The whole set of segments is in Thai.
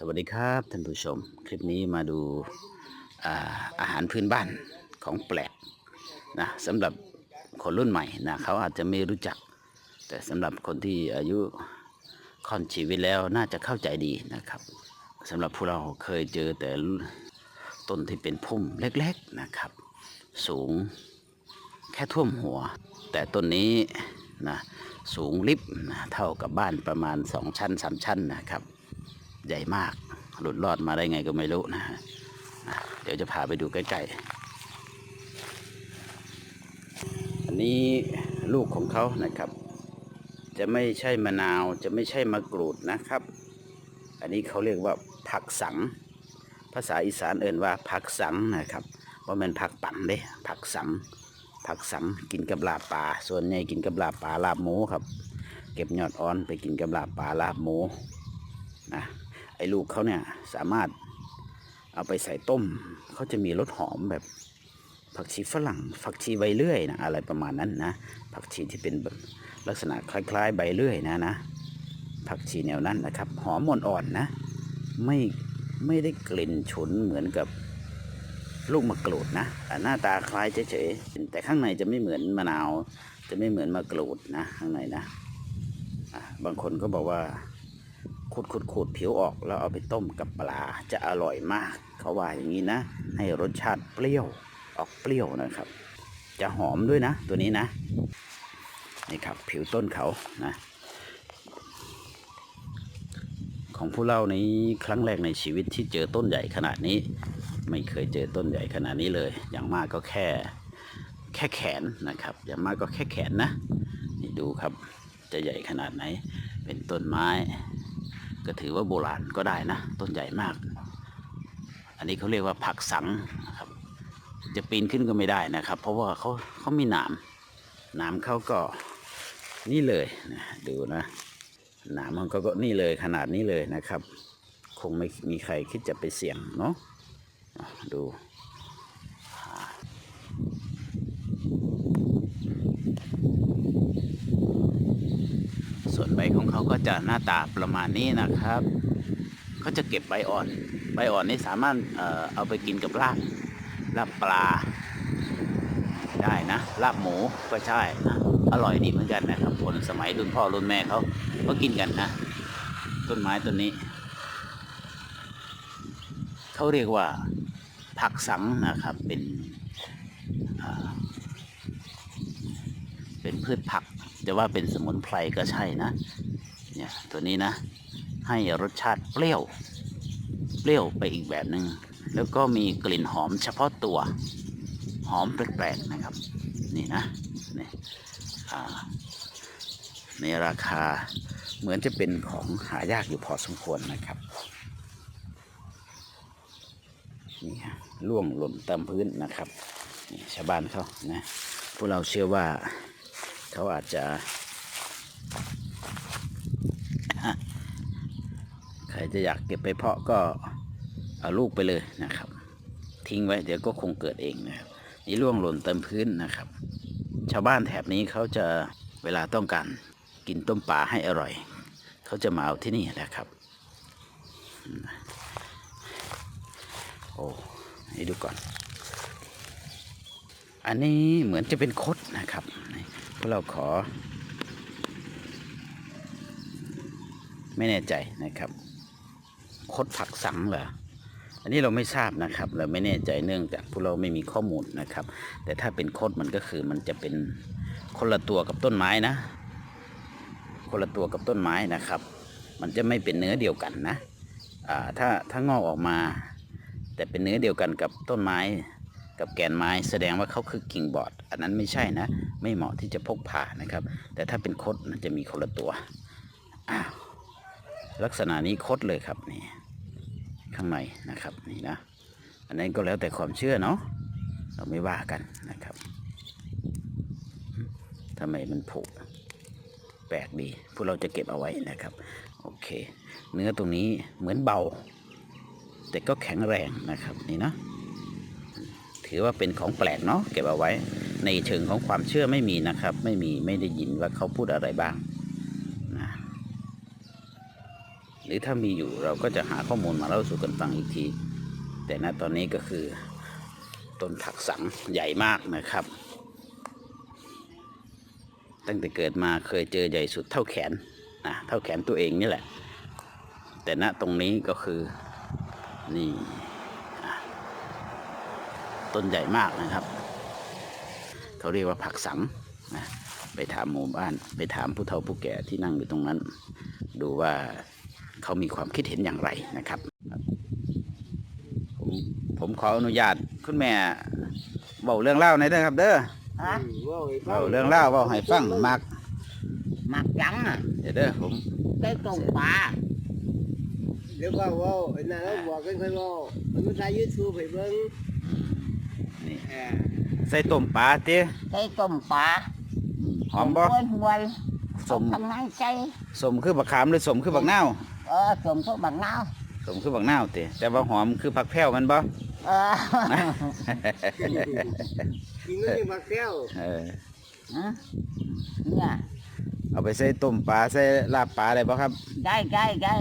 สวัสดีครับท่านผู้ชม คลิปนี้มาดูอาอาหารพื้นบ้านของแปลกนะสำหรับคนรุ่นใหม่นะเขาอาจจะไม่รู้จัก แต่สำหรับคนที่อายุค่อนชีวิตแล้วน่าจะเข้าใจดีนะครับสำหรับพวกเราเคยเจอแต่ต้นที่เป็นพุ่มเล็กๆนะครับ สูงแค่ท่วมหัว แต่ต้นนี้นะสูงลิบนะเท่ากับบ้านประมาณสองชั้นสามชั้นนะครับ ใหญ่มาก หลุดรอดมาได้ไงก็ไม่รู้นะฮะเดี๋ยวจะพาไปดูใกล้ๆ อันนี้ลูกของเขานะครับ จะไม่ใช่มะนาวจะไม่ใช่มะกรูดนะครับ อันนี้เขาเรียกว่าผักสัง ภาษาอีสานเอ่นว่าผักสังนะครับว่ามันผักปั่นเด้ผักสังผักสังกินกับลาบปลาส่วนใหญ่กินกับลาบปลาลาบหมูครับ เก็บยอดอ่อนไปกินกับลาบปลาลาบหมูนะ ไอ้ลูกเขาเนี่ยสามารถเอาไปใส่ต้มเขาจะมีรสหอมแบบผักชีฝรั่งผักชีใบเลื่อยนะอะไรประมาณนั้นนะผักชีที่เป็นแบบลักษณะคล้ายๆ ใบเลื่อยนะนะผักชีแนวนั้นนะครับ หอมอ่อนๆนะ ไม่ไม่ได้กลิ่นฉุนเหมือนกับลูกมะกรูดนะหน้าตาคล้ายเฉยๆแต่ข้างในจะไม่เหมือนมะนาว จะไม่เหมือนมะกรูดนะ ข้างในนะะบางคนก็บอกว่า ขูดขูดขูดผิวออกแล้วเอาไปต้มกับปลาจะอร่อยมาก เขาว่าอย่างนี้นะ ให้รสชาติเปรี้ยวออกเปรี้ยวนะครับ จะหอมด้วยนะ ตัวนี้นะนี่ครับ ผิวต้นเขานะ ของผู้เล่านี้ครั้งแรกในชีวิตที่เจอต้นใหญ่ขนาดนี้ ไม่เคยเจอต้นใหญ่ขนาดนี้เลย อย่างมากก็แค่แค่แขนนะครับ อย่างมากก็แค่แขนนะ นี่ดูครับจะใหญ่ขนาดไหน เป็นต้นไม้ ก็ถือว่าโบราณก็ได้นะ ต้นใหญ่มาก อันนี้เขาเรียกว่าผักสังนะครับ จะปีนขึ้นก็ไม่ได้นะครับ เพราะว่าเขาเขามีหนามหนามเขาก็นี่เลยนะดูนะหนามมันก็ก็นี่เลยขนาดนี้เลยนะครับ คงไม่มีใครคิดจะไปเสี่ยงเนาะดูอ่าส่วนใบของเขาก็ จะหน้าตาประมาณนี้นะครับเขาจะเก็บใบอ่อน ใบอ่อนนี่สามารถเออเอาไปกินกับลาบลาบปลา ได้นะลาบหมูก็ใช่นะอร่อยดีเหมือนกันนะครับคนสมัยรุ่นพ่อรุ่นแม่เขาก็กินกันนะ ต้นไม้ต้นนี้เขาเรียกว่าผักสังนะครับเป็นเป็นพืชผัก จะว่าเป็นสมุนไพรก็ใช่นะ เนี่ยตัวนี้นะ ให้รสชาติเปรี้ยว เปรี้ยวไปอีกแบบหนึง่งแล้วก็มีกลิ่นหอมเฉพาะตัว หอมแปลกๆนะครับ นี่นะนี่าในราคาเหมือนจะเป็นของหายากอยู่พอสมควรนะครับนี่ฮะล่วงหล่นตามพื้นนะครับชาวบ้านเขานะพวกเราเชื่อว่าเขาอาจจะ ใคร จะอยากเก็บไปเพาะก็เอาลูกไปเลยนะครับ ทิ้งไว้เดี๋ยวก็คงเกิดเองนะครับนี่ร่วงหล่นเต็มพื้นนะครับ ชาวบ้านแถบนี้เขาจะเวลาต้องการกินต้มปลาให้อร่อย เขาจะมาเอาที่นี่นะครับ โอ้ให้ดูก่อน อันนี้เหมือนจะเป็นคดนะครับพวกเราขอ ไม่แน่ใจนะครับ คดผักสังเหรออันนี้เราไม่ทราบนะครับ เราไม่แน่ใจเนื่องจากพวกเราไม่มีข้อมูลนะครับ แต่ถ้าเป็นโคดมันก็คือมันจะเป็นคนละตัวกับต้นไม้นะ คนละตัวกับต้นไม้นะครับ มันจะไม่เป็นเนื้อเดียวกันนะถ้าถ้างอกออกมา แต่เป็นเนื้อเดียวกันกับต้นไม้กับแกนไม้แสดงว่าเขาคือกิ่งบอด อันนั้นไม่ใช่นะ ไม่เหมาะที่จะพกพานะครับ แต่ถ้าเป็นคดมันจะมีคนละตัวอ้าวลักษณะนี้คดเลยครับนี่ ข้างในนะครับนี่นะ อันนั้นก็แล้วแต่ความเชื่อเนาะเราไม่ว่ากันนะครับทำไมมันผุแปลกดี พวกเราจะเก็บเอาไว้นะครับ โอเค เนื้อตรงนี้เหมือนเบา แต่ก็แข็งแรงนะครับนี่นะถือว่าเป็นของแปลกเนาะเก็บเอาไว้ ในเชิงของความเชื่อไม่มีนะครับ ไม่มีไม่ได้ยินว่าเขาพูดอะไรบ้าง หรือถ้ามีอยู่เราก็จะหาข้อมูลมาเล่าสู่กันฟังอีกที แต่ณตอนนี้ก็คือต้นผักสังใหญ่มากนะครับ ตั้งแต่เกิดมาเคยเจอใหญ่สุดเท่าแขนนะเท่าแขนตัวเองนี่แหละ แต่ณตรงนี้ก็คือนี่ต้นใหญ่มากนะครับ เขาเรียกว่าผักสังนะไปถามหมู่บ้าน ไปถามผู้เฒ่าผู้แก่ที่นั่งอยู่ตรงนั้น ดูว่า เขามีความคิดเห็นอย่างไรนะครับผมผมขออนุญาตคุณแม่เบาเรื่องเล่าหน่อยเด้อครับ เด้อฮะเบาเรื่องเล่าเบาให้ฟังมากหมักจังอะเดี๋ยวเด้อผมได้ต้มปลาเดี๋ยวว่าว่าไอ้นั่นเราบอกกันค่อยว่ามันมาถ่ายยูทูบให้เบิ่งนี่เออใส่ต้มปลาเต้ได้ต้มปลาหอมบ่หวยหวยสมทำไงใจสมคือบักขามหรือสมคือบักนาว เออสมพวกบักนาวสมคือบักนาวเต้แต่ว่าหอมคือผักแพรวมันบ่ เออกินก็ยังมักแก้วเออ ฮะเนี่ยเอาไปใส่ต้มปลาใส่ลาบปลาได้บ่ครับ ได้ได้ได้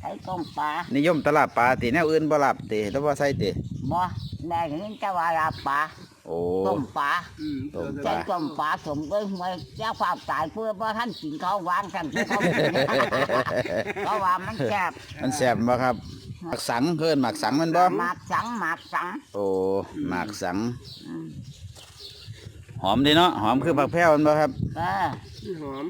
ได้ต้มปลานิยมตลาดปลาติแนวอื่นบ่ลาบติแล้วบ่ใส่ติบ่แม่เห็นจะว่าลาปลา โอ้ ต้มปลาอืมต้มปใจลาต้มปลาสมด้วยหวยเจ้าความตายเพื่อว่าท่านกินข้าววางกันที่เขากินเพราะว่ามันแซ่บมันแซ่บบ่ครับหมักสังเพิ่นหมักสังมันบ่หมักสังหมักสังโอ้หมักสัง อืมหอมดีเนาะหอมคือผักแพรวมันบ่ครับ เออหอม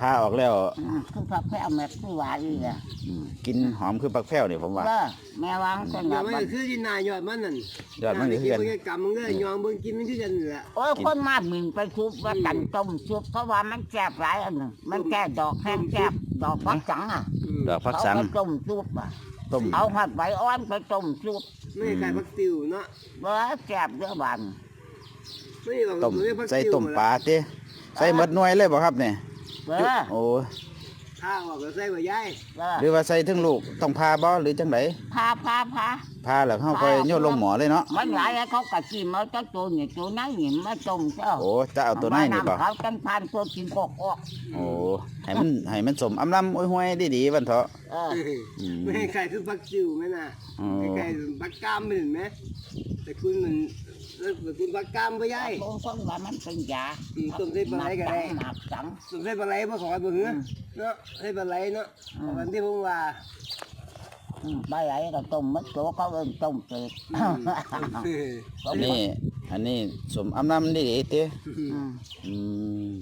พาออกแล้ว อืมคือพระแพ้วแม่คือว่าอีกอะอืมกินหอมคือผักแพรวนี่ผมว่าเออแม่วางต้นอย่าแบบไม่มันคือที่นายยอดมันนั่นยอดมันคือกิกันนเบิ่งกำมึงเด้อยองเบิ่งกินมันคือกันนี่แหละโอ้ยคนมาหมิ่นไปซุปว่ากันต้มซุปเพราะว่ามันแซ่บหลายอันหนึ่งมันแค่ดอกแห้งแซ่บดอกฟักสังอะอืมดอกผักสังเขาไปต้มซุปอะต้มเอาหัดใบอ่อนไปต้มซุปไม่ใช่ผักติวเนาะเบ่แซ่บเด้อบันไม่บอกต้มไม่ผักใส่ติวต้มปลาติใส่หมดหน่วยเลยบ่ครับเนี่ย เบ้อโอ้ข้าวออกก็ใส่บ่ยายเบ้อหรือว่าใส่ถึงลูกต้องพาบ่หรือจังไดพาพาพาพาแล้วเฮาค่อยโยนลงหมอเลยเนาะมันหลายแล้วเขากะกินมาตั้งตัวนี่ตัวนั้นนี่มาต้มเจ้าโอ้จะเอาตัวไหนนี่บ่เขาจังพันตัวกินกอกออกโอ้ให้มันให้มันสมอำลำห้วยๆดีๆวันเถอะเอออืมไม่ให้ใครคือผักติวแม่น่ะอ๋อใครๆผักกามไม่เห็นไหมแต่คุณมันแต่ คุณผักกามบ่ยายบางคนว่ามันเป็นยาอืมต้มใส่ปลาไหลก็ได้หมักสังสมใส่ปลาไหลบ่ขอให้เบิ่งเนาะเนาะให้ปลาไหลเนาะอืมวันที่ผมว่าอืมปลาไหลก็ต้มมัดโตเขาเอิ้นต้มเป็ดอันนี้อันนี้สมอำลำดีๆติอืมอืม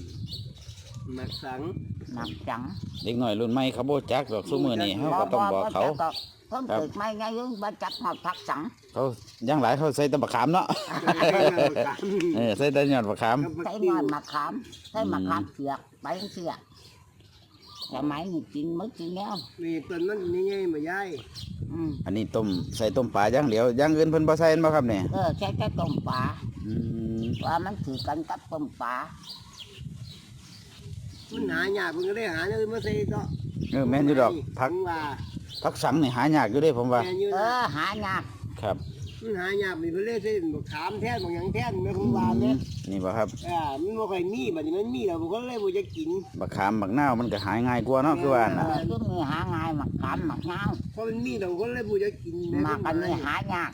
หมักสังหมักจังเด็กน้อยรุ่นใหม่เขาบ่จักดอกซุมื้อนี้เฮาก็ต้องบอกเขา เพิ่นเกิดไม่ไงยังมาจับหอดผักสังเขาย่างหลายเขาใส่แตะบักขามเนาะเออใส่แต่ยอดบักขามใส่หน่อยมะขามใส่มะขามเสียกไปเสียกสมัยนี้กินมื้อกินแล้วนี่ต้นมันนี่ไงมายายอืมอันนี้ต้มใส่ต้มปลาอย่างเดียวอย่างอื่นเพิ่นบ่ใส่บ่ครับเนี่ยเออใช้แต่ต้มปลาอืมว่ามันถือกันกับต้มปลามันหายากเพิ่นก็ได้หาเนื้อมาใส่ต่อเออแม่นอยู่ดอกผักผมว่า ผักสังนี่หายากอยู่เด้ผมว่า แม่นอยู่เอนะอหายากครับ มันหายากมีเพิ่นเลยใส่บักขามแท้นบางหยังแท้นแม่ผมว่าเนี่ยนี่บ่ครับอ่ามันบ่ค่อยมีบัดนี้มันมีแล้วผมก็เลยบ่จะกินบักขามบักนาวมันก็หายง่ายกว่าเนาะคือว่าเอน่ะอก็มีหาง่ายมะขามมะนาวเพราะมันมีแล้วผมก็เลยบ่จะกินแม่มาผมกันว่านี่หายาก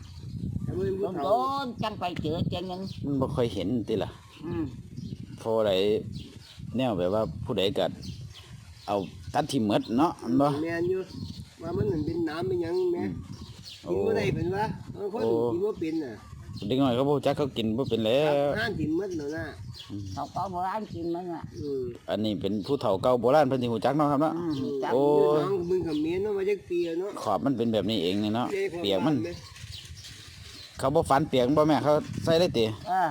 แต่มันเป็นโดผู้นเฒ่าโดนจังไปเจอเจอยังมันบ่ค่อยเห็นติล่ะอืมพอใดแนวแบบว่าผู้ใดก็เอาตัดทิ่มหมดเนาะมันบ่แม่นอยู่ ว่ามันนั่นเป็นน้ำเป็นหยังแม่โอ้ กินบ่ได้เป็นว่าบางคนโอ้ กินบ่เป็นน่ะเด็กน้อยเขาบ่รู้จักเขากินบ่เป็นแล้ว ห้านกินหมดแล้วนะเขาก็โบราณกินมันอะอืมอันนี้เป็นผู้เฒ่าเก่าโบราณเพิ่นสิฮู้จักเนาะครับเนาะ อืมจับโอ้ อยู่น้องมึงกับเมียเนาะมาจากเปียเนาะขอบมันเป็นแบบนี้เองนี่เนาะจ๊ขอเปียกมันบ้าไหเขาบ่ฝันเปียกบ่แม่เขาใส่ได้ติ เออ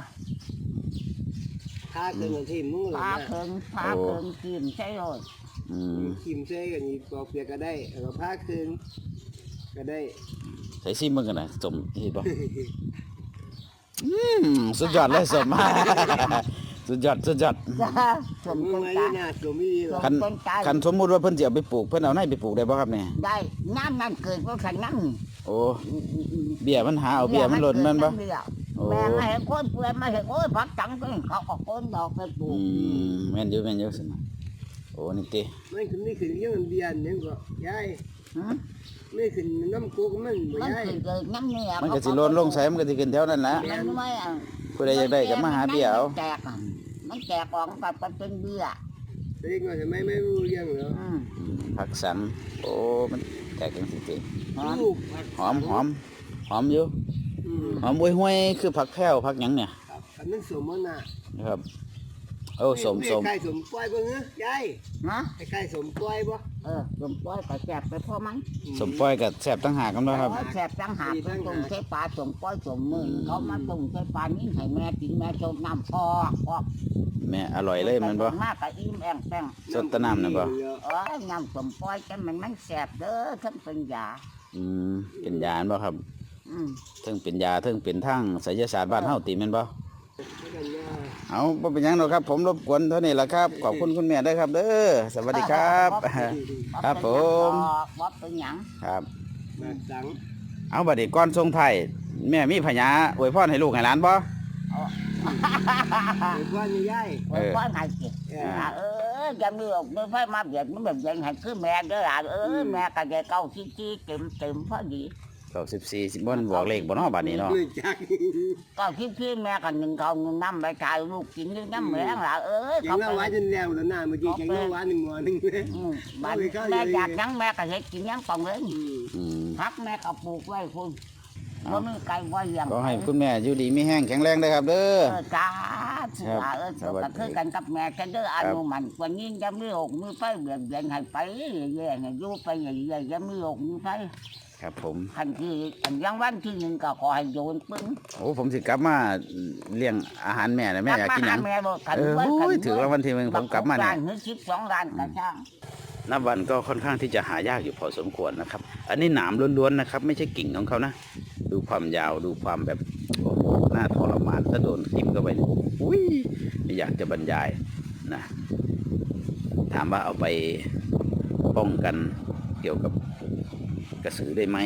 พาเกินกันที่มึงเลยพานะเคิงพาเคิงกินใช่เลย อืมขิมเซ่กันนี่ปอกเปียกก็ได้แล้วก็พาคืนก็ได้ใส่ซิมเบิ่งกันนะสมเฮ็ดบ่อืมสุดยอดเลยสมสุดยอดสุดยอดจ้าสมมต้งนไอ้ตานี่น่ะสมมีหรอคันต้นตาคันสมมุติว่าเพิ่นสิเอาไปปลูกเพิ่นเอาไหนไปปลูกได้บ่ครับเนี่ยได้น้ำนั่นเกิดก็ขันนั่งโอ้เบี้ยมันหาเอาเบี้ยมันหล่นมันบ่ โอ้ แม่มาเห็นคนเปลือยมาเห็นโอ้ยผักจังก็เขาก็คนดอกไปปลูอืกมแม่นอยู่แม่นอยู่สินะ โอ้นี่ติมันคือนี่คือเรื่องเบียนนี่ก็ยายหืมไม่ขึ้นน้ำกุกมันบ่มันได้คือเกิดน้ำเนี่ยมันก็สิโลนลงใส่มันก็สิขึ้นแถวนั้นแหละมันไม่อะผู้ใดอยากได้ก็มาหาเบี้ยเอา มันแตกอะมันแตกออกแบบมันเป็นเบี้ยเด็กน้อยทำไมไม่รู้เรื่องเหรออืมผักสันโอ้มันแตกจังสิติหอมลูกผักหอมหอมหอมอยู่อืมหอมห้วยห้วยๆคือผักแพรวผักหยังเนี่ย ครับอันนั้นสมมันน่ะนะครับ โอ้สมสมไข่สมปล่อยบ่เงื้อยายนะไข่สมปล่อยบ่เออสมปล่อยก็แสบไปพ่อมั้งสมปล่อยกับแซ่บตั้งหากกันแล้วครับโอ้ยแสบจังหากเป็นตุ่มใช้ปลาสมปล่อยสมมือเขามาตุ่มใช้ปลานี่ให้แม่กินแม่ชมน้ำพอพอแม่อร่อยเลยแมันบ่มากกับอิ่มแองแป้งสดแตะน้ำนะบ่เออน้ำสมปล่อยกันมันมันแสบเด้อทั้งเป็นยาอืมเป็นยาอันบ่ครับอืมเทั้งเป็นยาเทั้งเป็นทางไสยศาสตร์บ้านเฮาติแม่นบ่ไม่กันยา เอาบ่เป็นหยังหรอกครับ ผมรบกวนเท่านี้ล่ะครับ ขอบคุณคุณแม่ด้วยครับ เด้อสวัสดีครับ ครับผมวัดเป็นหยังครับมาสังเอาบัดนี้ก่อนส่งไทายแม่มีพญาอวยพรให้ลูกให้หลานบ่เด็กว่านี่ยายเออว่าไงสิเออเออจะมีอกไม่ไฟมาเบียดมันแบบยังให้คือแม่เด้อล่ะเออแม่ก็จะเก้าชี้ชี้เต็มเต็มพอดี เก้าสิบสี่สิบบ่นบอกเลขบ่เนาะบัดนี้เนาะรู้จักก็ชี้ชี้แม่ก็หนึ่งเขาหนึ่งน้ำไปขายลูกกินด้วยน้ำแม่ล่ะเออแกงเขาละไปหวานจนแล้วแล้วหน้าเมื่อกี้แกงละหวานหนึ่งหม้อหนึงเลย อืมบ้านแม่อยากยังแม่ก็เฮ็ดกินยังปองเลยอืม อืมพักแม่ก็ปลูกไว้คุณ ว่ามีไก่ว่าอย่างก็ให้คุณแม่อยู่ดีมีแห้งแข็งแรงเด้อครับเด้อเออจ้าสุดาเออคจรับบกันคือกันกับแม่กันเด้ออนุมันกว่านี้จะมีอกมีไฟเบียดเบียนให้ไปแย่ๆให้อยู่ไปใหญ่ๆจะมีอกมีไฟครับผมคันที่อันยังวันที่หนึ่งก็ขอให้โยนปึ้งโอ้ผมสิกลับมาเลี้ยงอาหารแม่นะแม่อยากกินหยังแม่บอกกันเออไว้โอ้กันยถือรางวัลที่หนึ่งผมกลับมาเนี่ยร้านหรือสิบสองร้านก็ช่างนับวันก็ค่อนข้างที่จะหายากอยู่พอสมควรนะครับ อันนี้หนามล้วนๆนะครับ ไม่ใช่กิ่งของเขานะ ดูความยาวดูความแบบโอ้โหน่าทรมานถ้าโดนทิ่มเข้าไปอุ้ยไม่อยากจะบรรยายนะถามว่าเอาไปป้องกันเกี่ยวกับกระสือได้ไหม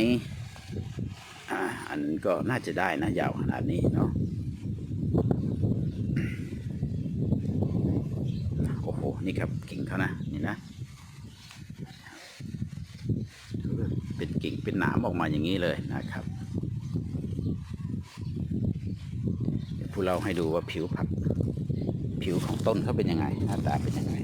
อ่าอันนั้นก็น่าจะได้นะยาวขนาดนี้เนาะโอ้โหนี่ครับกิ่งเขานะนี่นะเป็นกิ่งเป็นหนามออกมาอย่างนี้เลยนะครับ เราให้ดูว่าผิวผัก ผิวของต้นเขาเป็นยังไงหน้าตาเป็นยังไง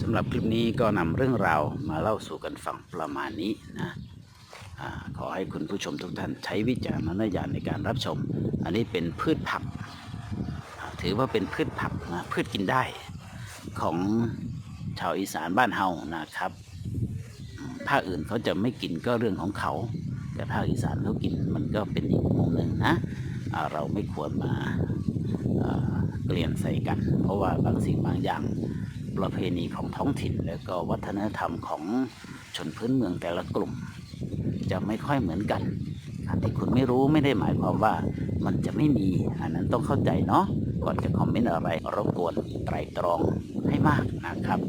สำหรับคลิปนี้ก็นำเรื่องราวมาเล่าสู่กันฟังประมาณนี้นะอาขอให้คุณผู้ชมทุกท่านใช้วิจารณญาณในการรับชม อันนี้เป็นพืชผัก ถือว่าเป็นพืชผักนะพืชกินได้ของชาวอีสานบ้านเฮานะครับ ภาคอื่นเขาจะไม่กินก็เรื่องของเขา แต่ภาคอีสานเขากินมันก็เป็นอีกมุมหนึ่งนะเราไม่ควรมาอ่าเกลียนใส่กัน เพราะว่าบางสิ่งบางอย่างประเพณีของท้องถิ่น และก็วัฒนธรรมของชนพื้นเมืองแต่ละกลุ่ม จะไม่ค่อยเหมือนกันการที่คุณไม่รู้ไม่ได้หมายความว่ามันจะไม่มีอันนั้นต้องเข้าใจเนาะ ก่อนจะคอมเมนต์อะไรรบกวนไตรตรองให้มากนะครับ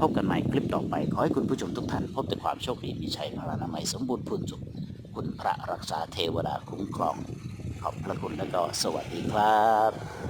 พบกันใหม่คลิปต่อไป ขอให้คุณผู้ชมทุกท่าน พบแต่ความโชคดีมีชัยพลานามัยสมบูรณ์พูนสุขคุณพระรักษาเทวดาคุ้มครอง ขอบพระคุณและก็สวัสดีครับ